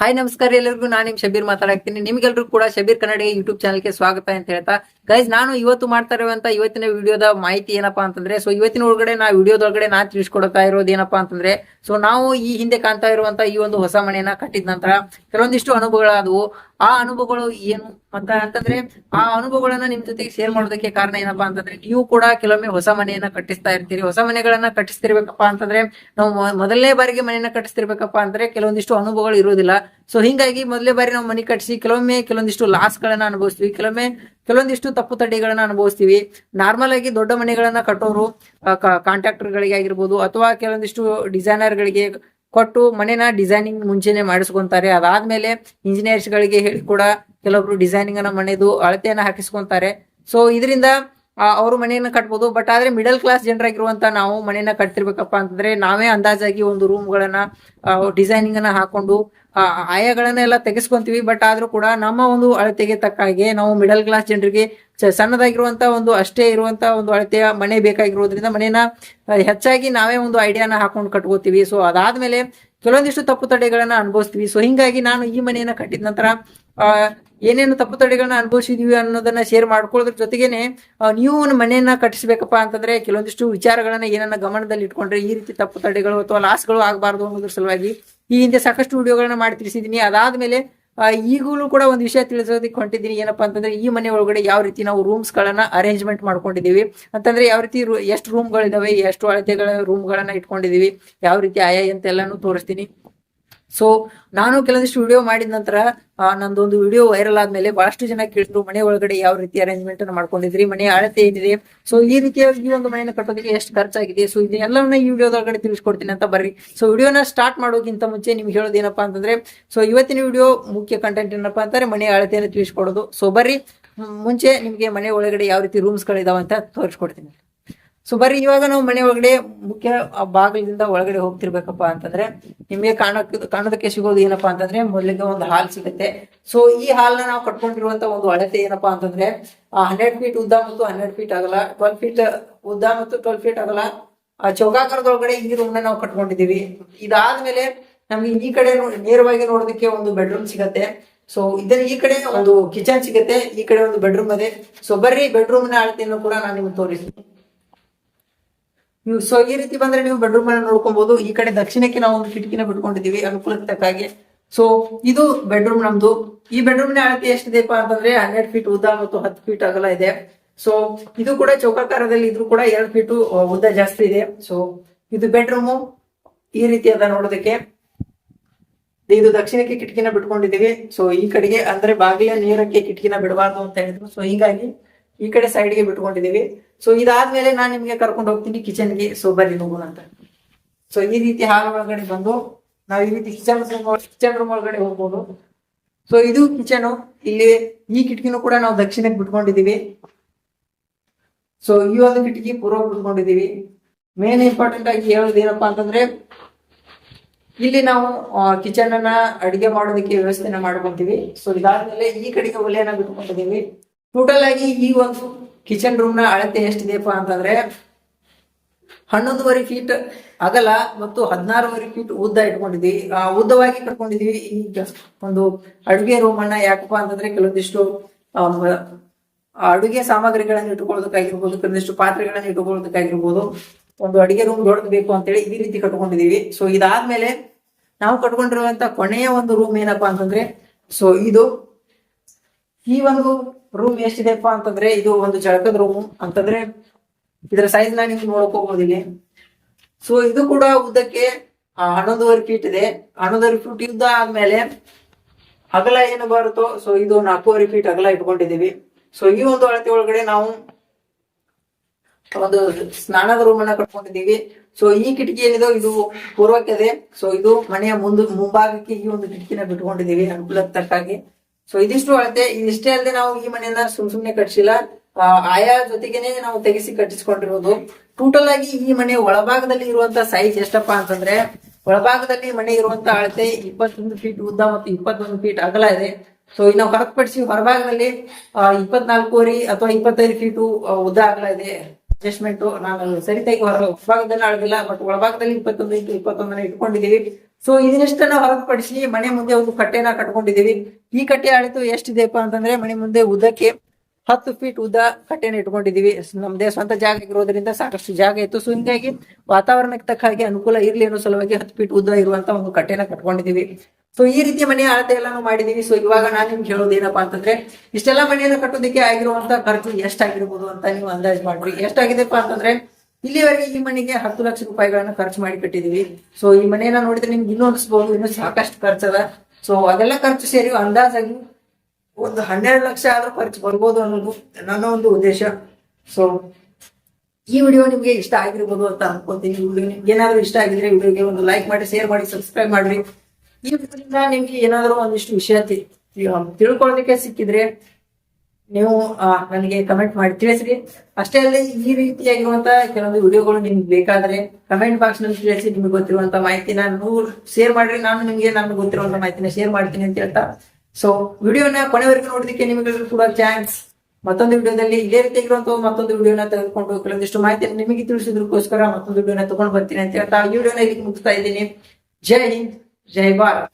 Hi ನಮಸ್ಕಾರ ಎಲ್ಲರಿಗೂ. ನಾನು ನಿಮ್ ಶಬೀರ್ ಮಾತಾಡ್ತೀನಿ ನಿಮ್ಗೆಲ್ರಿಗೂ ಕೂಡ ಶಬೀರ್ ಕನ್ನಡ ಯೂಟ್ಯೂಬ್ ಚಾನಲ್ಗೆ ಸ್ವಾಗತ ಅಂತ ಹೇಳ್ತಾ. ಗೈಸ್ ನಾನು ಇವತ್ತು ಮಾಡ್ತಾ ಇರುವಂತ ಇವತ್ತಿನ ವಿಡಿಯೋದ ಮಾಹಿತಿ ಏನಪ್ಪಾ ಅಂತಂದ್ರೆ ಸೊ ಇವತ್ತಿನ ಒಳಗಡೆ ನಾ ವಿಡಿಯೋದೊಳಗಡೆ ನಾ ತಿಳಿಸ್ಕೊಡ್ತಾ ಇರೋದು ಏನಪ್ಪಾ ಅಂತಂದ್ರೆ ಸೊ ನಾವು ಈ ಹಿಂದೆ ಕಾಣ್ತಾ ಇರುವಂತ ಈ ಒಂದು ಹೊಸ ಮನೆಯನ್ನ ಕಟ್ಟಿದ ನಂತರ ಕೆಲವೊಂದಿಷ್ಟು ಅನುಭವಗಳಾದವು. ಆ ಅನುಭವಗಳು ಏನು ಅಂತ ಅಂತಂದ್ರೆ ಆ ಅನುಭವಗಳನ್ನ ನಿಮ್ ಜೊತೆಗೆ ಶೇರ್ ಮಾಡೋದಕ್ಕೆ ಕಾರಣ ಏನಪ್ಪಾ ಅಂತಂದ್ರೆ ನೀವು ಕೂಡ ಕೆಲವೊಮ್ಮೆ ಹೊಸ ಮನೆಯನ್ನ ಕಟ್ಟಿಸ್ತಾ ಇರ್ತೀರಿ. ಹೊಸ ಮನೆಗಳನ್ನ ಕಟ್ಟಿಸ್ತಿರ್ಬೇಕಪ್ಪ ಅಂತಂದ್ರೆ ನಾವು ಮೊದಲನೇ ಬಾರಿಗೆ ಮನೆಯನ್ನ ಕಟ್ಟಿಸ್ತಿರ್ಬೇಕಪ್ಪ ಅಂದ್ರೆ ಕೆಲವೊಂದಿಷ್ಟು ಅನುಭವಗಳು ಇರೋದಿಲ್ಲ ಸೊ ಹಿಂಗಾಗಿ ಮೊದಲೇ ಬಾರಿ ನಾವು ಮನೆ ಕಟ್ಟಿಸಿ ಕೆಲವೊಮ್ಮೆ ಕೆಲವೊಂದಿಷ್ಟು ಲಾಸ್ ಗಳನ್ನ ಅನುಭವಿಸ್ತೀವಿ. ಕೆಲವೊಮ್ಮೆ ಕೆಲವೊಂದಿಷ್ಟು ತಪ್ಪು ತಡೆಗಳನ್ನ ಅನುಭವಿಸ್ತೀವಿ. ನಾರ್ಮಲ್ ಆಗಿ ದೊಡ್ಡ ಮನೆಗಳನ್ನ ಕಟ್ಟೋರು ಕಾಂಟ್ರಾಕ್ಟರ್ ಗಳಿಗೆ ಆಗಿರ್ಬೋದು ಅಥವಾ ಕೆಲವೊಂದಿಷ್ಟು ಡಿಸೈನರ್ ಗಳಿಗೆ ಕೊಟ್ಟು ಮನೆನ ಡಿಸೈನಿಂಗ್ ಮುಂಚೆನೆ ಮಾಡಿಸ್ಕೊಂತಾರೆ. ಅದಾದ್ಮೇಲೆ ಇಂಜಿನಿಯರ್ಸ್ ಗಳಿಗೆ ಹೇಳಿ ಕೂಡ ಕೆಲವೊಬ್ರು ಡಿಸೈನಿಂಗ್ ಅನ್ನ ಮನೆದು ಅಳತೆಯನ್ನ ಹಾಕಿಸ್ಕೊಂತಾರೆ. ಸೊ ಇದರಿಂದ ಅವರು ಮನೆಯನ್ನ ಕಟ್ಬೋದು. ಬಟ್ ಆದ್ರೆ ಮಿಡಲ್ ಕ್ಲಾಸ್ ಜನರಾಗಿರುವಂತ ನಾವು ಮನೆಯನ್ನ ಕಟ್ತಿರ್ಬೇಕಪ್ಪ ಅಂತಂದ್ರೆ ನಾವೇ ಅಂದಾಜಾಗಿ ಒಂದು ರೂಮ್ ಗಳನ್ನ ಡಿಸೈನಿಂಗ್ ಅನ್ನ ಹಾಕೊಂಡು ಆ, ಆಯಾಗಳನ್ನ ಎಲ್ಲ ತೆಗೆಸ್ಕೊಂತೀವಿ. ಬಟ್ ಆದ್ರೂ ಕೂಡ ನಮ್ಮ ಒಂದು ಅಳತೆಗೆ ತಕ್ಕ ಹಾಗೆ ನಾವು ಮಿಡಲ್ ಕ್ಲಾಸ್ ಜನರಿಗೆ ಸಣ್ಣದಾಗಿರುವಂತ ಒಂದು ಅಷ್ಟೇ ಇರುವಂತ ಒಂದು ಅಳತೆಯ ಮನೆ ಬೇಕಾಗಿರೋದ್ರಿಂದ ಮನೇನ ಹೆಚ್ಚಾಗಿ ನಾವೇ ಒಂದು ಐಡಿಯಾನ ಹಾಕೊಂಡು ಕಟ್ಕೋತೀವಿ. ಸೊ ಅದಾದ್ಮೇಲೆ ಕೆಲವೊಂದಿಷ್ಟು ತಪ್ಪು ತಡೆಗಳನ್ನ ಅನುಭವಿಸ್ತೀವಿ. ಸೊ ಹಿಂಗಾಗಿ ನಾನು ಈ ಮನೆಯನ್ನ ಕಟ್ಟಿದ ನಂತರ ಏನೇನು ತಪ್ಪು ತಡೆಗಳನ್ನ ಅನುಭವಿಸಿದೀವಿ ಅನ್ನೋದನ್ನ ಶೇರ್ ಮಾಡ್ಕೊಳ್ಳೋದ್ರ ಜೊತೆಗೇನೆ ನೀವು ಒಂದು ಮನೆಯನ್ನ ಕಟ್ಟಿಸ್ಬೇಕಪ್ಪ ಅಂತಂದ್ರೆ ಕೆಲವೊಂದಿಷ್ಟು ವಿಚಾರಗಳನ್ನ ಏನನ್ನ ಗಮನದಲ್ಲಿ ಇಟ್ಕೊಂಡ್ರೆ ಈ ರೀತಿ ತಪ್ಪು ತಡೆಗಳು ಅಥವಾ ಲಾಸ್ಗಳು ಆಗಬಾರ್ದು ಅನ್ನೋದ್ರ ಸಲುವಾಗಿ ಈ ಹಿಂದೆ ಸಾಕಷ್ಟು ವಿಡಿಯೋಗಳನ್ನ ಮಾಡಿ ತಿಳಿಸಿದ್ದೀನಿ ಅದಾದ್ಮೇಲೆ ಈಗಲೂ ಕೂಡ ಒಂದು ವಿಷಯ ತಿಳಿಸೋದಕ್ಕೆ ಹೊಂಟಿದ್ದೀನಿ. ಏನಪ್ಪಾ ಅಂತಂದ್ರೆ, ಈ ಮನೆ ಒಳಗಡೆ ಯಾವ ರೀತಿ ನಾವು ರೂಮ್ಸ್ ಗಳನ್ನ ಅರೇಂಜ್ಮೆಂಟ್ ಮಾಡ್ಕೊಂಡಿದೀವಿ ಅಂತಂದ್ರೆ, ಯಾವ ರೀತಿ ಎಷ್ಟು ರೂಮ್ಗಳಿದಾವೆ ಎಷ್ಟು ಅಳತೆಗಳ ರೂಮ್ಗಳನ್ನ ಇಟ್ಕೊಂಡಿದೀವಿ ಯಾವ ರೀತಿ ಆಯಾ ಅಂತ ಎಲ್ಲಾನು ತೋರಿಸ್ತೀನಿ. ಸೊ ನಾನು ಕೆಲವೊಂದಿಷ್ಟು ವಿಡಿಯೋ ಮಾಡಿದ ನಂತರ ನಂದೊಂದು ವಿಡಿಯೋ ವೈರಲ್ ಆದ್ಮೇಲೆ ಬಹಳಷ್ಟು ಜನ ಕೇಳಿದ್ರು, ಮನೆ ಒಳಗಡೆ ಯಾವ ರೀತಿ ಅರೇಂಜ್ಮೆಂಟ್ ಅನ್ನು ಮಾಡ್ಕೊಂಡಿದ್ರಿ ಮನೆ ಅಳತೆ ಏನಿದೆ? ಸೊ ಈ ರೀತಿಯಾಗಿ ಒಂದು ಮನೆಯನ್ನು ಕಟ್ಟೋದಕ್ಕೆ ಎಷ್ಟು ಖರ್ಚಾಗಿದೆ? ಸೊ ಇದನ್ನೆಲ್ಲವನ್ನ ಈ ವಿಡಿಯೋದೊಳಗಡೆ ತಿಳಿಸ್ಕೊಡ್ತೀನಿ ಅಂತ ಬರ್ರಿ. ಸೊ ವಿಡಿಯೋನ ಸ್ಟಾರ್ಟ್ ಮಾಡೋಕ್ಕಿಂತ ಮುಂಚೆ ನಿಮ್ಗೆ ಹೇಳೋದು ಏನಪ್ಪಾ ಅಂತಂದ್ರೆ ಸೊ ಇವತ್ತಿನ ವಿಡಿಯೋ ಮುಖ್ಯ ಕಂಟೆಂಟ್ ಏನಪ್ಪಾ ಅಂತಂದ್ರೆ ಮನೆ ಅಳತೆಯನ್ನು ತಿಳಿಸ್ಕೊಡೋದು. ಸೊ ಬರ್ರಿ, ಮುಂಚೆ ನಿಮಗೆ ಮನೆ ಒಳಗಡೆ ಯಾವ ರೀತಿ ರೂಮ್ಸ್ ಗಳಿದಾವ ಅಂತ ತೋರಿಸ್ಕೊಡ್ತೀನಿ. ಸೊ ಬರ್ರಿ ಇವಾಗ ನಾವು ಮನೆ ಒಳಗಡೆ ಮುಖ್ಯ ಬಾಗಿಲಿಂದ ಒಳಗಡೆ ಹೋಗ್ತಿರ್ಬೇಕಪ್ಪ ಅಂತಂದ್ರೆ ನಿಮಗೆ ಕಾಣಕ್, ಕಾಣೋದಕ್ಕೆ ಸಿಗೋದು ಏನಪ್ಪಾ ಅಂತಂದ್ರೆ ಮೊದಲಿಗೆ ಒಂದು ಹಾಲ್ ಸಿಗುತ್ತೆ. ಸೊ ಈ ಹಾಲ್ನ ನಾವು ಕಟ್ಕೊಂಡಿರುವಂತ ಒಂದು ಅಳತೆ ಏನಪ್ಪಾ ಅಂತಂದ್ರೆ ಹಂಡ್ರೆಡ್ ಫೀಟ್ ಉದ್ದ ಮತ್ತು ಹನ್ನೆರಡು ಫೀಟ್ ಆಗಲ್ಲ ಟ್ವೆಲ್ ಫೀಟ್ ಉದ್ದ ಮತ್ತು ಟ್ವೆಲ್ ಫೀಟ್ ಆಗಲ್ಲ ಚೌಕಾಕಾರದೊಳಗಡೆ ಈ ರೂಮ್ ನಾವು ಕಟ್ಕೊಂಡಿದೀವಿ ಇದಾದ್ಮೇಲೆ ನಮ್ಗೆ ಈ ಕಡೆ ನೇರವಾಗಿ ನೋಡೋದಕ್ಕೆ ಒಂದು ಬೆಡ್ರೂಮ್ ಸಿಗತ್ತೆ. ಸೊ ಇದನ್ನ ಈ ಕಡೆ ಒಂದು ಕಿಚನ್ ಸಿಗತ್ತೆ, ಈ ಕಡೆ ಒಂದು ಬೆಡ್ರೂಮ್ ಇದೆ ಸೊ ಬರ್ರಿ ಬೆಡ್ರೂಮ್ನ ಅಳತೆಯನ್ನು ಕೂಡ ನಾನು ನಿಮ್ಗೆ ತೋರಿಸ್ತೀನಿ. ನೀವು ಸೊ ಈ ರೀತಿ ಬಂದ್ರೆ ನೀವು ಬೆಡ್ರೂಮ್ ಅನ್ನ ನೋಡ್ಕೊಬಹುದು ಈ ಕಡೆ ದಕ್ಷಿಣಕ್ಕೆ ನಾವು ಒಂದು ಕಿಟಕಿನ ಬಿಟ್ಕೊಂಡಿದೀವಿ ಅನುಕೂಲಕ್ಕೆ ಸೊ ಇದು ಬೆಡ್ರೂಮ್ ನಮ್ದು. ಈ ಬೆಡ್ರೂಮ್ನ ಅಳತೆ ಎಷ್ಟಿದೆಪ್ಪ ಅಂತಂದ್ರೆ ಹನ್ನೆರಡು ಫೀಟ್ ಉದ್ದ ಮತ್ತು ಹತ್ತು ಫೀಟ್ ಅಗಲ ಇದೆ. ಸೊ ಇದು ಕೂಡ ಚೌಕಾಕಾರದಲ್ಲಿ ಇದ್ರೂ ಕೂಡ ಎರಡು ಫೀಟ್ ಉದ್ದ ಜಾಸ್ತಿ ಇದೆ. ಸೊ ಇದು ಬೆಡ್ರೂಮು ಈ ರೀತಿ ಅದ ನೋಡೋದಕ್ಕೆ. ಇದು ದಕ್ಷಿಣಕ್ಕೆ ಕಿಟಕಿನ ಬಿಟ್ಕೊಂಡಿದೀವಿ ಸೊ ಈ ಕಡೆಗೆ ಅಂದ್ರೆ ಬಾಗಿಲ ನೇರಕ್ಕೆ ಕಿಟಕಿನ ಬಿಡಬಾರ್ದು ಅಂತ ಹೇಳಿದ್ರು. ಸೊ ಹೀಗಾಗಿ ಈ ಕಡೆ ಸೈಡ್ಗೆ ಬಿಟ್ಕೊಂಡಿದೀವಿ ಸೊ ಇದಾದ್ಮೇಲೆ ನಾನು ನಿಮ್ಗೆ ಕರ್ಕೊಂಡು ಹೋಗ್ತೀನಿ ಕಿಚನ್ಗೆ ಸೊ ಬರ್ರಿ ಹೋಗೋಣ ಅಂತ. ಸೊ ಈ ರೀತಿ ಹಾಲ್ ಒಳಗಡೆ ಬಂದು ನಾವು ಈ ರೀತಿ ಕಿಚನ್ ಕಿಚನ್ ರೂಮ್ ಒಳಗಡೆ ಹೋಗ್ಬೋದು. ಸೊ ಇದು ಕಿಚನ್ ಇಲ್ಲಿ ಈ ಕಿಟಕಿನೂ ಕೂಡ ನಾವು ದಕ್ಷಿಣಕ್ಕೆ ಬಿಟ್ಕೊಂಡಿದೀವಿ ಸೊ ಈ ಒಂದು ಕಿಟಕಿ ಪೂರ್ವ ಬಿಟ್ಕೊಂಡಿದೀವಿ ಮೇನ್ ಇಂಪಾರ್ಟೆಂಟ್ ಆಗಿ ಹೇಳೋದು ಏನಪ್ಪಾ ಅಂತಂದ್ರೆ, ಇಲ್ಲಿ ನಾವು ಕಿಚನ್ ಅನ್ನ ಅಡಿಗೆ ಮಾಡೋದಕ್ಕೆ ವ್ಯವಸ್ಥೆನ ಮಾಡ್ಕೊಂತೀವಿ. ಸೊ ಇದಾದ್ಮೇಲೆ ಈ ಕಡೆಗೆ ಒಲೆಯನ್ನ ಬಿಟ್ಕೊಂಡಿದೀವಿ ಟೋಟಲ್ ಆಗಿ ಈ ಒಂದು ಕಿಚನ್ ರೂಮ್ನ ಅಳತೆ ಎಷ್ಟಿದೆಯಪ್ಪ ಅಂತಂದ್ರೆ ಹನ್ನೊಂದುವರೆ ಫೀಟ್ ಅಗಲ ಮತ್ತು ಹದಿನಾರುವರೆ ಫೀಟ್ ಉದ್ದ ಇಟ್ಕೊಂಡಿದ್ವಿ. ಆ, ಉದ್ದವಾಗಿ ಕಟ್ಕೊಂಡಿದೀವಿ. ಈ ಒಂದು ಅಡುಗೆ ರೂಮ್ ಅನ್ನ ಯಾಕಪ್ಪ ಅಂತಂದ್ರೆ ಕೆಲವೊಂದಿಷ್ಟು ಅಡುಗೆ ಸಾಮಗ್ರಿಗಳನ್ನ ಇಟ್ಕೊಳ್ಳೋದಕ್ಕಾಗಿರ್ಬೋದು ಕೆಲವೊಂದಿಷ್ಟು ಪಾತ್ರೆಗಳನ್ನ ಇಟ್ಕೊಳ್ಳೋದಕ್ಕಾಗಿರ್ಬೋದು ಒಂದು ಅಡುಗೆ ರೂಮ್ ದೊಡ್ಡದು ಬೇಕು ಅಂತೇಳಿ ಈ ರೀತಿ ಕಟ್ಕೊಂಡಿದೀವಿ ಸೊ ಇದಾದ್ಮೇಲೆ ನಾವು ಕಟ್ಕೊಂಡಿರುವಂತ ಕೊನೆಯ ಒಂದು ರೂಮ್ ಏನಪ್ಪಾ ಅಂತಂದ್ರೆ ಸೊ ಇದು ಈ ಒಂದು ರೂಮ್ ಎಷ್ಟಿದೆಪ್ಪ ಅಂತಂದ್ರೆ ಇದು ಒಂದು ಜಳಕದ ರೂಮ್ ಅಂತಂದ್ರೆ ಇದರ ಸೈಜ್ನ ನೀವು ನೋಡಕ್ ಹೋಗೋದಿಲ್ಲ ಸೊ ಇದು ಕೂಡ ಉದ್ದಕ್ಕೆ ಹನ್ನೊಂದುವರೆ ಫೀಟ್ ಇದೆ. ಹನ್ನೊಂದುವರೆ ಫೀಟ್ ಯುದ್ಧ ಆದ್ಮೇಲೆ ಅಗಲ ಏನು ಬರುತ್ತೋ ಸೊ ಇದು ನಾಲ್ಕೂವರೆ ಫೀಟ್ ಅಗಲ ಇಟ್ಕೊಂಡಿದೀವಿ ಸೊ ಈ ಒಂದು ಅಳತೆ ಒಳಗಡೆ ನಾವು ಒಂದು ಸ್ನಾನದ ರೂಮ್ ಅನ್ನ ಕಟ್ಕೊಂಡಿದೀವಿ ಸೊ ಈ ಕಿಟಕಿ ಏನಿದೆ ಇದು ಪೂರ್ವಕ್ಕೆ ಇದೆ. ಸೊ ಇದು ಮನೆಯ ಮುಂದ, ಮುಂಭಾಗಕ್ಕೆ ಈ ಒಂದು ಕಿಟಕಿನ ಬಿಟ್ಕೊಂಡಿದೀವಿ ಅನುಕೂಲಕ್ಕೆ ತಕ್ಕ ಹಾಗೆ ಸೊ ಇದಿಷ್ಟು ಅಳತೆ. ಇದಿಷ್ಟೇ ಅಲ್ಲದೆ ನಾವು ಈ ಮನೆಯನ್ನ ಸುಮ್ ಸುಮ್ನೆ ಕಟ್ಸಿಲ್ಲ. ಆಯಾ ಜೊತೆಗೇನೆ ನಾವು ತೆಗೆಸಿ ಕಟ್ಟಿಸ್ಕೊಂಡಿರೋದು. ಟೋಟಲ್ ಆಗಿ ಈ ಮನೆ ಒಳಭಾಗದಲ್ಲಿ ಇರುವಂತ ಸೈಜ್ ಎಷ್ಟಪ್ಪ ಅಂತಂದ್ರೆ, ಒಳಭಾಗದಲ್ಲಿ ಮನೆ ಇರುವಂತ ಅಳತೆ ಇಪ್ಪತ್ತೊಂದು ಫೀಟ್ ಉದ್ದ ಮತ್ತು ಇಪ್ಪತ್ತೊಂದು ಫೀಟ್ ಅಗಲ ಇದೆ. ಸೊ ಇದನ್ನ ಹೊರತುಪಡಿಸಿ ಹೊರಭಾಗದಲ್ಲಿ ಇಪ್ಪತ್ನಾಲ್ಕೂವರೆ ಅಥವಾ ಇಪ್ಪತ್ತೈದು ಫೀಟ್ ಉದ್ದ ಅಗಲ ಇದೆ. ಅಡ್ಜಸ್ಟ್ಮೆಂಟ್ ನಾನು ಸರಿತಾಗಿ ಹೊರ ಭಾಗದಲ್ಲಿ ಅಳದಿಲ್ಲ ಬಟ್ ಒಳಭಾಗದಲ್ಲಿ ಇಪ್ಪತ್ತೊಂದು ಇಂಟು ಇಪ್ಪತ್ತೊಂದನ್ನ ಇಟ್ಕೊಂಡಿದೀವಿ ಸೊ ಇದನ್ನೆಷ್ಟನ್ನ ಹೊರತುಪಡಿಸಿ ಮನೆ ಮುಂದೆ ಒಂದು ಕಟ್ಟೆನ ಕಟ್ಕೊಂಡಿದೀವಿ ಈ ಕಟ್ಟೆ ಅಳಿತು ಎಷ್ಟಿದೆಯಪ್ಪ ಅಂತಂದ್ರೆ ಮನೆ ಮುಂದೆ ಉದ್ದಕ್ಕೆ ಹತ್ತು ಫೀಟ್ ಉದ್ದ ಕಟ್ಟೆನ ಇಟ್ಕೊಂಡಿದೀವಿ ನಮ್ದೇ ಸ್ವಂತ ಜಾಗ ಇರೋದ್ರಿಂದ ಸಾಕಷ್ಟು ಜಾಗ ಇತ್ತು. ಸೊ ಹಿಂಗಾಗಿ ವಾತಾವರಣಕ್ಕೆ ತಕ್ಕ ಹಾಗೆ ಅನುಕೂಲ ಇರ್ಲಿ ಅನ್ನೋ ಸಲುವಾಗಿ ಹತ್ತು ಫೀಟ್ ಉದ್ದ ಇರುವಂತ ಒಂದು ಕಟ್ಟೆನ ಕಟ್ಕೊಂಡಿದೀವಿ ಸೊ ಈ ರೀತಿ ಮನೆ ಅಳತೆ ಎಲ್ಲಾನು ಮಾಡಿದೀವಿ ಸೊ ಇವಾಗ ನಾನು ನಿಮ್ಗೆ ಹೇಳೋದು ಏನಪ್ಪಾ ಅಂತಂದ್ರೆ ಇಷ್ಟೆಲ್ಲ ಮನೆಯನ್ನು ಕಟ್ಟೋದಕ್ಕೆ ಆಗಿರುವಂತ ಖರ್ಚು ಎಷ್ಟಾಗಿರ್ಬೋದು ಅಂತ ನೀವು ಅಂದಾಜ್ ಮಾಡ್ರಿ ಎಷ್ಟಾಗಿದೆಪ್ಪ ಅಂತಂದ್ರೆ ಇಲ್ಲಿವರೆಗೆ ಈ ಮನೆಗೆ ಹತ್ತು ಲಕ್ಷ ರೂಪಾಯಿಗಳನ್ನ ಖರ್ಚು ಮಾಡಿ ಕಟ್ಟಿದೀವಿ ಸೊ ಈ ಮನೆಯನ್ನ ನೋಡಿದ್ರೆ ನಿಮ್ಗೆ ಇನ್ನೂ ಅನಿಸ್ಬೋದು, ಇನ್ನೂ ಸಾಕಷ್ಟು ಖರ್ಚದ ಸೊ ಅದೆಲ್ಲ ಖರ್ಚು ಸೇರಿ ಅಂದಾಜಾಗಿ ಒಂದು ಹನ್ನೆರಡು ಲಕ್ಷ ಆದರೂ ಖರ್ಚು ಬರ್ಬೋದು ಅನ್ನೋದು ನನ್ನ ಒಂದು ಉದ್ದೇಶ. ಸೊ ಈ ವಿಡಿಯೋ ನಿಮಗೆ ಇಷ್ಟ ಆಗಿರ್ಬೋದು ಅಂತ ಅನ್ಕೊಂತೀನಿ. ವಿಡಿಯೋ ನಿಮ್ಗೆ ಏನಾದ್ರು ಇಷ್ಟ ಆಗಿದ್ರೆ ವಿಡಿಯೋಗೆ ಒಂದು ಲೈಕ್ ಮಾಡಿ ಶೇರ್ ಮಾಡಿ ಸಬ್ಸ್ಕ್ರೈಬ್ ಮಾಡ್ರಿ. ಈ ವಿಡಿಯೋದಿಂದ ನಿಮ್ಗೆ ಏನಾದರೂ ಒಂದಿಷ್ಟು ವಿಷಯ ತಿಳ್ಕೊಳ್ಳೋದಕ್ಕೆ ಸಿಕ್ಕಿದ್ರೆ ನೀವು ನನಗೆ ಕಮೆಂಟ್ ಮಾಡಿ ತಿಳಿಸ್ರಿ ಅಷ್ಟೇ ಅಲ್ಲದೆ ಈ ರೀತಿಯಾಗಿರುವಂತ ಕೆಲವೊಂದು ವಿಡಿಯೋಗಳು ನಿಮ್ಗೆ ಬೇಕಾದ್ರೆ ಕಮೆಂಟ್ ಬಾಕ್ಸ್ನಲ್ಲಿ ತಿಳಿಸಿ ನಿಮ್ಗೆ ಗೊತ್ತಿರುವಂತ ಮಾಹಿತಿನ ನಾನು ಶೇರ್ ಮಾಡ್ರಿ. ನಾನು ನಿಮ್ಗೆ ನಾನು ಗೊತ್ತಿರುವಂತ ಮಾಹಿತಿನ ಶೇರ್ ಮಾಡ್ತೀನಿ ಅಂತ ಹೇಳ್ತಾ. ಸೊ ವಿಡಿಯೋನ ಕೊನೆವರೆಗೂ ನೋಡೋದಕ್ಕೆ ನಿಮಗೆಲ್ಲರೂ ಕೂಡ ಚಾನ್ಸ್ ಮತ್ತೊಂದು ವಿಡಿಯೋದಲ್ಲಿ ಇದೇ ರೀತಿಯಾಗಿರುವಂತ ಮತ್ತೊಂದು ವಿಡಿಯೋನ ತೆಗೆದುಕೊಂಡು ಕೆಲವೊಂದಿಷ್ಟು ಮಾಹಿತಿ ನಿಮಗೆ ತಿಳಿಸಿದ್ರಕ್ಕೋಸ್ಕರ ಮತ್ತೊಂದು ವಿಡಿಯೋನ ತಗೊಂಡು ಬರ್ತೀನಿ ಅಂತ ಹೇಳ್ತಾ. ಈ ವಿಡಿಯೋನ ಇಲ್ಲಿ ಮುಗಿಸ್ತಾ ಇದ್ದೀನಿ. ಜೈ ಹಿಂದ್, ಜೈ ಭಾರತ್.